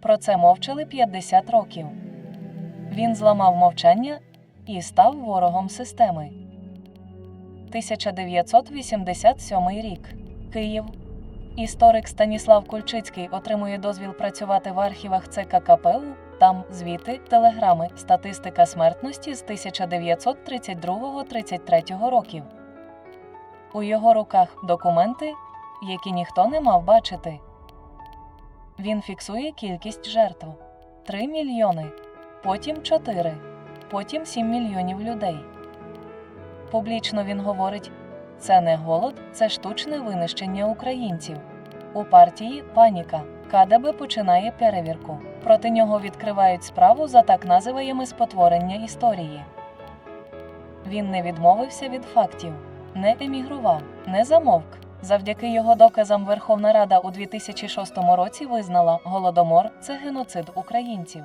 Про це мовчали 50 років. Він зламав мовчання і став ворогом системи. 1987 рік. Київ. Історик Станіслав Кульчицький отримує дозвіл працювати в архівах ЦК КПУ. Там звіти, телеграми, статистика смертності з 1932-33 років. У його руках документи, які ніхто не мав бачити. Він фіксує кількість жертв 3 мільйони, потім 4, потім 7 мільйонів людей. Публічно він говорить: це не голод, це штучне винищення українців. У партії паніка. КДБ починає перевірку. Проти нього відкривають справу за так називаємо спотворення історії. Він не відмовився від фактів, не емігрував, не замовк. Завдяки його доказам Верховна Рада у 2006 році визнала Голодомор це геноцид українців.